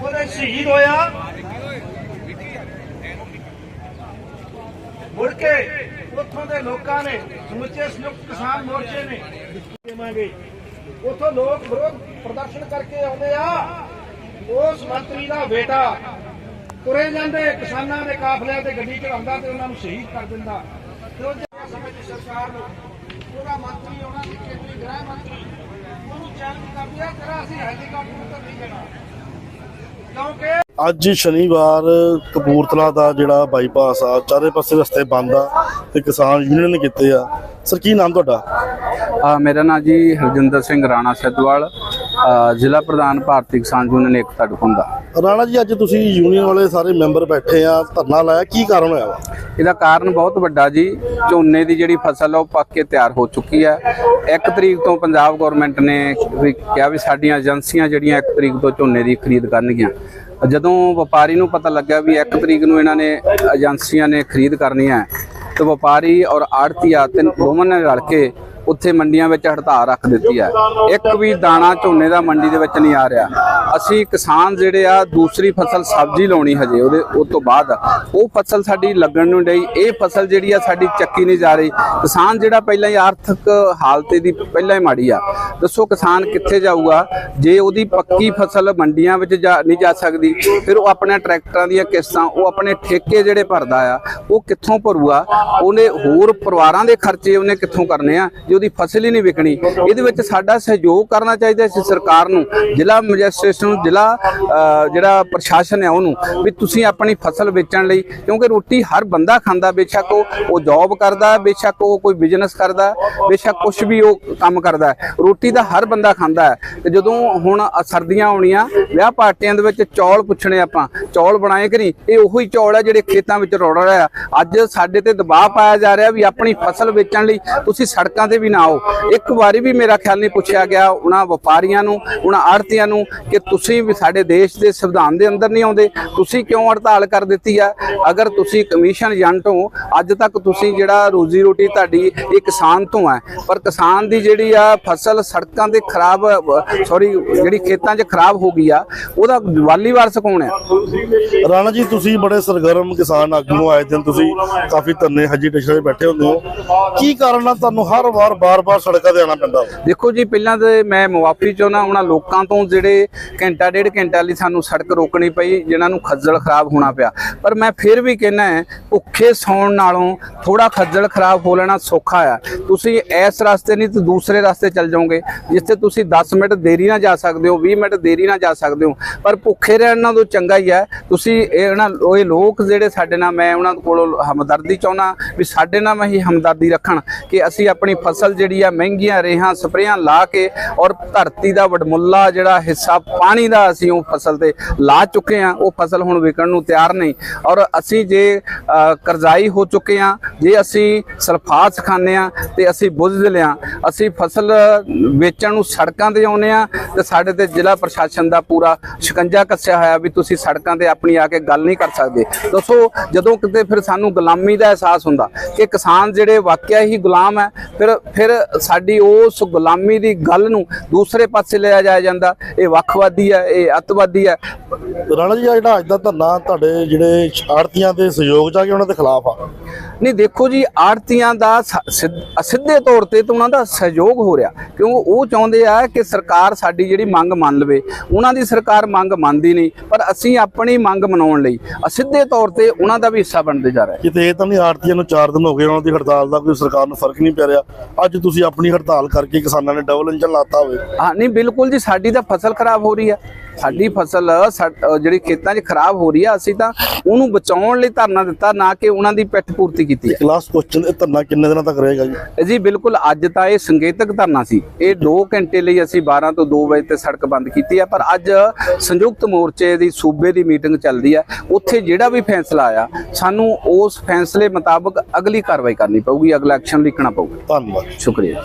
ਉਹਦੇ ਸ਼ਹੀਦ ਹੋਇਆ। ਮੁੜ ਕੇ ਉੱਥੋਂ ਦੇ ਲੋਕਾਂ ਨੇ, ਸਮੁੱਚੇ ਸੰਯੁਕਤ ਕਿਸਾਨ ਮੋਰਚੇ ਨੇ ਦੇਵਾਂਗੇ। ਉੱਥੋਂ ਲੋਕ ਵਿਰੋਧ ਪ੍ਰਦਰਸ਼ਨ ਕਰਕੇ ਆਉਂਦੇ ਆ। ਉਸ ਮੰਤਰੀ ਦਾ ਬੇਟਾ ਤੁਰੇ ਜਾਂਦੇ ਕਿਸਾਨਾਂ ਦੇ ਕਾਫਲਿਆਂ ਤੇ ਗੱਡੀ ਚੜਾਉਂਦਾ ਤੇ ਉਹਨਾਂ ਨੂੰ ਸ਼ਹੀਦ ਕਰ ਦਿੰਦਾ। ਤੇ ਉਹ ਜਿਹੜੇ ਸਮੇਂ ਦੀ ਸਰਕਾਰ ਨੂੰ ਉਹਦਾ ਮੰਤਰੀ ਉਹਨਾਂ ਦੀ ਕੇਂਦਰੀ ਗ੍ਰਹਿ ਮੰਤਰੀ ਉਹਨੂੰ ਚੈਲੰਜ ਕਰਦੀ ਆ ਤੇਰਾ ਅਸੀਂ ਹੈਲੀਕਾਪਟਰ ਉੱਤੇ ਨਹੀਂ ਜਾਣਾ ਕਿਉਂਕਿ ਅੱਜ ਸ਼ਨੀਵਾਰ ਕਪੂਰਥਲਾ ਦਾ ਜਿਹੜਾ ਬਾਈਪਾਸ ਆ ਚਾਰੇ ਪਾਸੇ ਰਸਤੇ ਬੰਦ ਆ ਤੇ ਕਿਸਾਨ ਯੂਨੀਅਨ ਨੇ ਕੀਤੇ ਆ। ਸਰ ਕੀ ਨਾਮ ਤੁਹਾਡਾ? ਅ, ਮੇਰਾ ਨਾਮ ਜੀ ਹਰਜਿੰਦਰ ਸਿੰਘ ਰਾਣਾ ਸਿੱਧਵਾਲ ਅ, ਜ਼ਿਲ੍ਹਾ ਪ੍ਰਧਾਨ ਭਾਰਤੀ ਕਿਸਾਨ ਯੂਨੀਅਨ ਏਕਤਾ ਡਕੁੰਦਾ ਰਾਣਾ ਜੀ ਅੱਜ ਤੁਸੀਂ ਯੂਨੀਅਨ ਵਾਲੇ ਸਾਰੇ ਮੈਂਬਰ ਬੈਠੇ ਆ ਧਰਨਾ ਲਾਇਆ ਕੀ ਕਾਰਨ ਹੋਇਆ ਵਾ? ਇਹਦਾ ਕਾਰਨ ਬਹੁਤ ਵੱਡਾ ਜੀ ਝੋਨੇ ਦੀ ਜਿਹੜੀ ਫਸਲ ਆ ਉਹ ਪੱਕ ਕੇ ਤਿਆਰ ਹੋ ਚੁੱਕੀ ਹੈ 1 ਤਰੀਕ ਤੋਂ ਪੰਜਾਬ ਗਵਰਨਮੈਂਟ ਨੇ ਵੀ ਕਿਹਾ ਵੀ ਸਾਡੀਆਂ ਏਜੰਸੀਆਂ ਜਿਹੜੀਆਂ 1 ਤਰੀਕ ਤੋਂ ਝੋਨੇ ਦੀ ਖਰੀਦ ਕਰਨਗੀਆਂ। ਜਦੋਂ ਵਪਾਰੀ ਨੂੰ ਪਤਾ ਲੱਗਾ ਵੀ 1 ਤਰੀਕ ਨੂੰ ਇਹਨਾਂ ਨੇ ਏਜੰਸੀਆਂ ਨੇ ਖਰੀਦ ਕਰਨੀ ਹੈ ਤੇ ਵਪਾਰੀ ਔਰ ਆੜਤੀਆ ਤੇ ਦੋਵਾਂ ਨੇ ਰਲ ਕੇ ਉੱਥੇ ਮੰਡੀਆਂ ਵਿੱਚ ਹੜਤਾਲ ਰੱਖ ਦਿੱਤੀ ਹੈ। ਇੱਕ ਵੀ ਦਾਣਾ ਝੋਨੇ ਦਾ ਮੰਡੀ ਦੇ ਵਿੱਚ ਨਹੀਂ ਆ ਰਿਹਾ। ਅਸੀਂ ਕਿਸਾਨ ਜਿਹੜੇ ਆ, ਦੂਸਰੀ ਫਸਲ ਸਬਜ਼ੀ ਲਾਉਣੀ ਹਜੇ ਉਹਦੇ, ਉਹ ਤੋਂ ਬਾਅਦ। ਉਹ ਫਸਲ ਸਾਡੀ ਲੱਗਣ ਨੂੰ ਡਈ। ਇਹ ਫਸਲ ਜਿਹੜੀ ਆ, ਸਾਡੀ ਚੱਕੀ ਨਹੀਂ ਜਾ ਰਹੀ। ਕਿਸਾਨ ਜਿਹੜਾ ਪਹਿਲਾਂ ਹੀ ਆਰਥਿਕ ਹਾਲਤ ਦੀ ਪਹਿਲਾਂ ਹੀ ਮਾੜੀ ਆ। ਦੱਸੋ ਕਿਸਾਨ ਕਿੱਥੇ ਜਾਊਗਾ? ਜੇ ਉਹਦੀ ਪੱਕੀ ਫਸਲ ਮੰਡੀਆਂ ਵਿੱਚ ਜਾ, ਨਹੀਂ ਜਾ ਸਕਦੀ, ਫਿਰ ਉਹ ਆਪਣੇ ਟਰੈਕਟਰਾਂ ਦੀਆਂ ਕਿਸ਼ਤਾਂ, ਉਹ ਆਪਣੇ ਠੇਕੇ ਜਿਹੜੇ ਭਰਦਾ ਆ, ਉਹ ਕਿੱਥੋਂ ਭਰੂਗਾ? ਉਹਨੇ ਹੋਰ ਪਰਿਵਾਰਾਂ ਦੇ ਖਰਚੇ ਉਹਨੇ ਕਿੱਥੋਂ ਕਰਨੇ ਆ? ਜੇ ਉਹਦੀ ਫਸਲ ਹੀ ਨਹੀਂ ਵਿਕਣੀ। ਇਹਦੇ ਵਿੱਚ ਸਾਡਾ ਸਹਿਯੋਗ ਕਰਨਾ ਚਾਹੀਦਾ ਸੀ ਸਰਕਾਰ ਨੂੰ, ਜ਼ਿਲ੍ਹਾ ਮੈਜਿਸਟ੍ਰੇਸ਼ਨ ਨੂੰ, ਜ਼ਿਲ੍ਹਾ ਜਿਹੜਾ ਪ੍ਰਸ਼ਾਸਨ ਹੈ ਉਹਨੂੰ, ਵੀ ਤੁਸੀਂ ਆਪਣੀ ਫਸਲ ਵੇਚਣ ਲਈ, ਕਿਉਂਕਿ ਰੋਟੀ ਹਰ ਬੰਦਾ ਖਾਂਦਾ, ਬੇਸ਼ੱਕ ਉਹ ਜੌਬ ਕਰਦਾ, ਬੇਸ਼ੱਕ ਉਹ ਕੋਈ ਬਿਜ਼ਨਸ ਕਰਦਾ, ਬੇਸ਼ੱਕ ਕੁਝ ਵੀ ਉਹ ਕੰਮ ਕਰਦਾ ਰੋਟੀ ਤਾਂ ਹਰ ਬੰਦਾ ਖਾਂਦਾ ਹੈ। ਤੇ ਜਦੋਂ ਹੁਣ ਸਰਦੀਆਂ ਆਉਣੀਆਂ, ਵਿਆਹ ਪਾਰਟੀਆਂ ਦੇ ਵਿੱਚ ਚੌਲ ਪੁੱਛਣੇ ਆਪਾਂ, ਚੌਲ ਬਣਾਏ ਕਿ ਨਹੀਂ, ਇਹ ਉਹੀ ਚੌਲ ਆ ਜਿਹੜੇ ਖੇਤਾਂ ਵਿੱਚ ਰੋੜ ਰਿਹਾ ਅੱਜ ਸਾਡੇ ਤੇ ਦਬਾਅ ਪਾਇਆ ਜਾ ਰਿਹਾ ਵੀ ਆਪਣੀ ਫਸਲ ਵੇਚਣ ਲਈ ਤੁਸੀਂ ਸੜਕਾਂ ਤੇ ਵੀ ਨਾ ਆਓ। ਇੱਕ ਵਾਰੀ ਵੀ ਮੇਰਾ ਖਿਆਲ ਨਹੀਂ ਪੁੱਛਿਆ ਗਿਆ ਉਹਨਾਂ ਵਪਾਰੀਆਂ ਨੂੰ, ਉਹਨਾਂ ਆੜਤੀਆਂ ਨੂੰ ਕਿ ਤੁਸੀਂ ਵੀ ਸਾਡੇ ਦੇਸ਼ ਦੇ ਸੰਵਿਧਾਨ ਦੇ ਅੰਦਰ ਨਹੀਂ ਆਉਂਦੇ। ਤੁਸੀਂ ਕਿਉਂ ਹੜਤਾਲ ਕਰ ਦਿੱਤੀ ਆ? ਅਗਰ ਤੁਸੀਂ ਕਮਿਸ਼ਨ ਏਜੰਟ ਹੋ, ਅੱਜ ਤੱਕ ਤੁਸੀਂ ਜਿਹੜਾ ਰੋਜ਼ੀ ਰੋਟੀ ਤੁਹਾਡੀ ਇਹ ਕਿਸਾਨ ਤੋਂ ਹੈ, ਪਰ ਕਿਸਾਨ ਦੀ ਜਿਹੜੀ ਆ ਫਸਲ ਸੜਕਾਂ ਤੇ ਖਰਾਬ ਸੌਰੀ ਜਿਹੜੀ ਖੇਤਾਂ 'ਚ ਖਰਾਬ ਹੋ ਗਈ ਆ, ਉਹਦਾ ਵਾਲੀ ਵਾਰਸ ਕੌਣ ਹੈ? ਰਾਣਾ ਜੀ, ਤੁਸੀਂ ਬੜੇ ਸਰਗਰਮ ਕਿਸਾਨ ਆਗੂ ਆਏ ਦਿਨ ਤੁਸੀਂ ਕਾਫੀ ਧਰਨੇ ਹਜੀਟੇਸ਼ਨ ਤੇ ਬੈਠੇ ਹੁੰਦੇ ਹੋ। ਕੀ ਕਾਰਨ ਆ? ਤੁਹਾਨੂੰ ਹਰ ਵਾਰ ਬਾਰ-ਬਾਰ ਸੜਕਾਂ ਤੇ ਆਉਣਾ ਪੈਂਦਾ ਦੇਖੋ ਜੀ, ਪਹਿਲਾਂ ਤੇ ਮੈਂ ਮੁਆਫੀ ਚਾਹੁੰਦਾ ਉਹਨਾਂ ਲੋਕਾਂ ਤੋਂ ਜਿਹੜੇ ਘੰਟਾ ਡੇਢ ਘੰਟਾ ਲਈ ਸਾਨੂੰ ਸੜਕ ਰੋਕਣੀ ਪਈ, ਜਿਨ੍ਹਾਂ ਨੂੰ ਖੱਜਲ ਖਰਾਬ ਹੋਣਾ ਪਿਆ। ਪਰ ਮੈਂ ਫਿਰ ਵੀ ਕਹਿੰਦਾ ਭੁੱਖੇ ਸੌਣ ਨਾਲੋਂ ਥੋੜਾ ਖੱਜਲ ਖਰਾਬ ਹੋ ਲੈਣਾ ਸੌਖਾ ਆ। ਤੁਸੀਂ ਇਸ ਰਸਤੇ ਨਹੀਂ ਤੇ ਦੂਸਰੇ ਰਸਤੇ ਚੱਲ ਜਾਓਗੇ, ਜਿੱਥੇ ਤੁਸੀਂ 10 ਮਿੰਟ ਦੇਰੀ ਨਾਲ ਜਾ ਸਕਦੇ ਹੋ 20 ਮਿੰਟ ਦੇਰੀ ਨਾਲ ਜਾ ਸਕਦੇ ਹੋ। ਪਰ ਭੁੱਖੇ ਰਹਿਣ ਨਾਲੋਂ ਚੰਗਾ ਹੀ ਹੈ ਤੁਸੀਂ ਇਹਨਾਂ ਇਹ ਲੋਕ ਜਿਹੜੇ ਸਾਡੇ ਨਾਲ, ਮੈਂ ਉਹਨਾਂ ਕੋਲੋਂ ਹਮਦਰਦੀ ਚਾਹੁੰਦਾ ਵੀ ਸਾਡੇ ਨਾਲ ਮੈਂ ਹੀ ਹਮਦਰਦੀ ਰੱਖਣ ਕਿ ਅਸੀਂ ਆਪਣੀ ਫਸਲ ਜਿਹੜੀ ਆ, ਮਹਿੰਗੀਆਂ ਰੇਹਾਂ, ਸਪਰੇਆਂ ਲਾ ਕੇ ਔਰ ਧਰਤੀ ਦਾ ਵਡਮੁੱਲਾ ਜਿਹੜਾ ਹਿੱਸਾ ਪਾਣੀ ਦਾ ਅਸੀਂ ਉਹ ਫਸਲ ਤੇ ਲਾ ਚੁੱਕੇ ਆ ਉਹ ਫਸਲ ਹੁਣ ਵਿਕਣ ਨੂੰ ਤਿਆਰ ਨਹੀਂ। ਔਰ ਅਸੀਂ ਜੇ ਕਰਜ਼ਾਈ ਹੋ ਚੁੱਕੇ ਆ ਜੇ ਅਸੀਂ ਸਲਫਾਤ ਖਾਂਦੇ ਆ ਤੇ ਅਸੀਂ ਬੁੱਝ ਲਿਆ ਅਸੀਂ ਫਸਲ ਵੇਚਣ ਨੂੰ ਸੜਕਾਂ ਤੇ ਆਉਨੇ ਆ ਤੇ ਸਾਡੇ ਤੇ ਜ਼ਿਲ੍ਹਾ ਪ੍ਰਸ਼ਾਸਨ ਦਾ ਪੂਰਾ ਸ਼ਿਕੰਜਾ ਕੱਸਿਆ ਹੋਇਆ ਵੀ ਤੁਸੀਂ ਸੜਕਾਂ ਤੇ ਆਪਣੀ ਆ ਕੇ ਗੱਲ ਨਹੀਂ ਕਰ ਸਕਦੇ। ਦੱਸੋ, ਜਦੋਂ ਕਿਤੇ ਫਿਰ ਸਾਨੂੰ ਗੁਲਾਮੀ ਦਾ ਅਹਿਸਾਸ ਹੁੰਦਾ ਕਿ ਕਿਸਾਨ ਜਿਹੜੇ ਵਾਕਿਆ ਹੀ ਗੁਲਾਮ ਹੈ, ਫਿਰ ਫਿਰ ਸਾਡੀ ਉਸ ਗੁਲਾਮੀ ਦੀ ਗੱਲ ਨੂੰ ਦੂਸਰੇ ਪਾਸੇ ਲਿਆ ਜਾਇਆ ਜਾਂਦਾ। ਇਹ ਵੱਖਵਾਦੀ ਹੈ ਇਹ ਅੱਤਵਾਦੀ ਹੈ ਰਾਣਾ ਜੀ ਜਿਹੜਾ ਅੱਜ ਦਾ ਧਰਨਾ ਤੁਹਾਡੇ ਜਿਹੜੇ ਆੜਤੀਆਂ ਦੇ ਸਹਿਯੋਗ ਚ ਆ, ਕੇ ਉਹਨਾਂ ਦੇ ਖਿਲਾਫ ਆ? ਨਹੀਂ ਦੇਖੋ ਜੀ ਆੜਤੀਆਂ ਦਾ ਸਿੱਧ- ਅਸਿੱਧੇ ਤੌਰ ਤੇ ਤਾਂ ਉਹਨਾਂ ਦਾ ਸਹਿਯੋਗ ਹੋ ਰਿਹਾ। ਕਿਉਂ? ਉਹ ਚਾਹੁੰਦੇ ਆ ਕਿ ਸਰਕਾਰ ਸਾਡੀ ਜਿਹੜੀ ਮੰਗ ਮੰਨ ਲਵੇ। ਉਹਨਾਂ ਦੀ ਸਰਕਾਰ ਮੰਗ ਮੰਨਦੀ ਨਹੀਂ ਪਰ ਅਸੀਂ ਆਪਣੀ ਮੰਗ ਮਨਾਉਣ ਲਈ ਅਸਿੱਧੇ ਤੌਰ ਤੇ ਉਹਨਾਂ ਦਾ ਵੀ ਹਿੱਸਾ ਬਣਦੇ ਜਾ ਰਹੇ ਕਿਤੇ ਇਹ ਤਾਂ ਨਹੀਂ ਆੜਤੀਆਂ ਨੂੰ 4 ਦਿਨ ਹੋ ਗਏ ਉਹਨਾਂ ਦੀ ਹੜਤਾਲ ਦਾ ਕੋਈ ਸਰਕਾਰ ਨੂੰ ਫ਼ਰਕ ਨਹੀਂ ਪੈ ਰਿਹਾ। ਅੱਜ ਤੁਸੀਂ ਆਪਣੀ ਹੜਤਾਲ ਕਰਕੇ ਕਿਸਾਨਾਂ ਨੇ ਡਬਲ ਇੰਜਨ ਲਾਤਾ ਹੋਵੇ। ਹਾਂ ਨਹੀਂ ਬਿਲਕੁਲ ਜੀ ਸਾਡੀ ਤਾਂ ਫਸਲ ਖਰਾਬ ਹੋ ਰਹੀ ਆ ਸਾਡੀ ਫਸਲ ਜਿਹੜੀ ਖੇਤਾਂ 'ਚ ਖਰਾਬ ਹੋ ਰਹੀ ਆ ਅਸੀਂ ਤਾਂ ਉਹਨੂੰ ਬਚਾਉਣ ਲਈ ਧਰਨਾ ਦਿੱਤਾ ਨਾ ਕਿ ਉਹਨਾਂ ਦੀ ਪਿੱਠ ਪੂਰਤੀ ਕੀਤੀ ਹੈ। ਲਾਸਟ ਕੁਐਸਚਨ ਇਹ ਧਰਨਾ ਕਿੰਨੇ ਦਿਨਾਂ ਤੱਕ ਰਹੇਗਾ ਜੀ? ਜੀ ਬਿਲਕੁਲ ਅੱਜ ਤਾਂ ਇਹ ਸੰਕੇਤਕ ਧਰਨਾ ਸੀ। ਇਹ 2 ਘੰਟੇ ਲਈ ਅਸੀਂ 12 ਤੋਂ 2 ਵਜੇ ਤੇ ਸੜਕ ਬੰਦ ਕੀਤੀ ਹੈ ਪਰ ਅੱਜ ਸੰਯੁਕਤ ਮੋਰਚੇ ਦੀ ਸੂਬੇ ਦੀ ਮੀਟਿੰਗ ਚੱਲਦੀ ਹੈ। ਉੱਥੇ ਜਿਹੜਾ ਵੀ ਫੈਸਲਾ ਆਇਆ ਸਾਨੂੰ ਉਸ ਫੈਸਲੇ ਮੁਤਾਬਕ ਅਗਲੀ ਕਾਰਵਾਈ ਕਰਨੀ ਪਊਗੀ ਅਗਲਾ ਐਕਸ਼ਨ ਲਿਖਣਾ ਪਊਗਾ। ਧੰਨਵਾਦ। ਸ਼ੁਕਰੀਆ।